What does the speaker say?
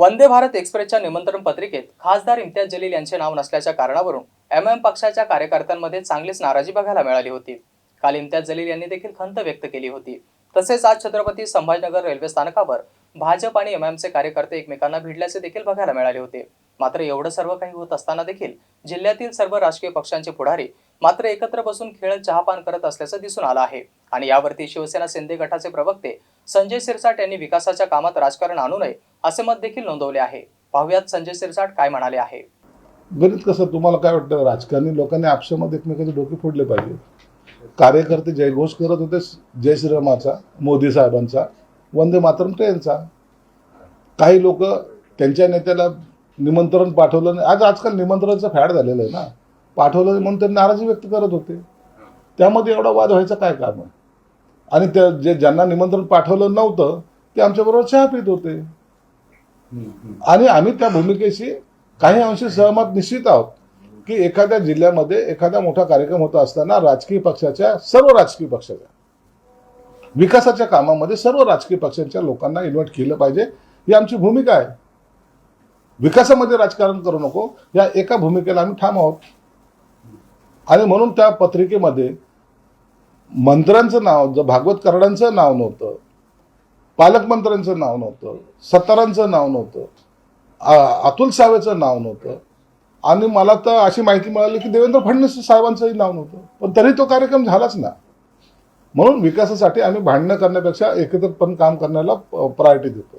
वंदे भारत एक्सप्रेसच्या निमंत्रण पत्रिकेत खासदार इम्तियाज जलील यांचे नाव नसल्याच्या कारणावरून एम एम पक्षाच्या कार्यकर्त्यांमध्ये चांगलीच नाराजी बघायला मिळाली होती. काल इम्तियाज जलील यांनी देखील खंत व्यक्त केली होती. तसेच आज छत्रपती संभाजीनगर रेल्वे स्थानकावर भाजप आणि एमआयएमचे कार्यकर्ते एकमेकांना भिडल्याचे देखील बघायला मिळाले होते. मात्र एवढं सर्व काही होत असताना देखील जिल्ह्यातील सर्व राजकीय पक्षांचे पुढारी मात्र एकत्र बसून खेळ चहापान करत असल्याचं दिसून आलं आहे. आणि यावरती शिवसेना शिंदे गटाचे प्रवक्ते संजय सिरसाट यांनी विकासाच्या कामात राजकारण आणू नये असे मत देखील नोंदवले आहे. पाहुयात संजय सिरसाट काय म्हणाले आहे? गणित कसं तुम्हाला काय वाटतं? राजकारणी लोकांनी आपसामध्ये एकमेकाचे डोके फोडले पाहिजे. कार्यकर्ते जयघोष करत होते जय श्रीरामाचा मोदी साहेबांचा वंदे मातरम ट्रेनचा. काही लोक त्यांच्या नेत्याला निमंत्रण पाठवलं नाही. आज आजकाल निमंत्रणाचं फॅड झालेलं आहे ना. पाठवलं म्हणून ते नाराजी व्यक्त करत होते. त्यामध्ये एवढा वाद व्हायचं काय काम आहे आणि त्या जे ज्यांना निमंत्रण पाठवलं नव्हतं ते आमच्याबरोबर चहा पित होते. आणि आम्ही त्या भूमिकेशी काही अंशी सहमत निश्चित आहोत की एखाद्या जिल्ह्यामध्ये एखादा मोठा कार्यक्रम होत असताना राजकीय पक्षाच्या सर्व राजकीय पक्षाच्या विकासाच्या कामामध्ये सर्व राजकीय पक्षांच्या लोकांना इन्व्हाइट केलं पाहिजे ही आमची भूमिका आहे. विकासामध्ये राजकारण करू नको या एका भूमिकेला आम्ही ठाम आहोत. आणि म्हणून त्या पत्रिकेमध्ये मंत्र्यांचं नाव जर भागवत कराडांचं नाव नव्हतं पालकमंत्र्यांचं नाव नव्हतं सतारांचं नाव नव्हतं अतुल सावेचं नाव नव्हतं आणि मला तर अशी माहिती मिळाली की देवेंद्र फडणवीस साहेबांचंही नाव नव्हतं. पण तरी तो कार्यक्रम झालाच ना. म्हणून विकासासाठी आम्ही भांडणं करण्यापेक्षा एकत्रपण काम करण्याला प्रायोरिटी देतो.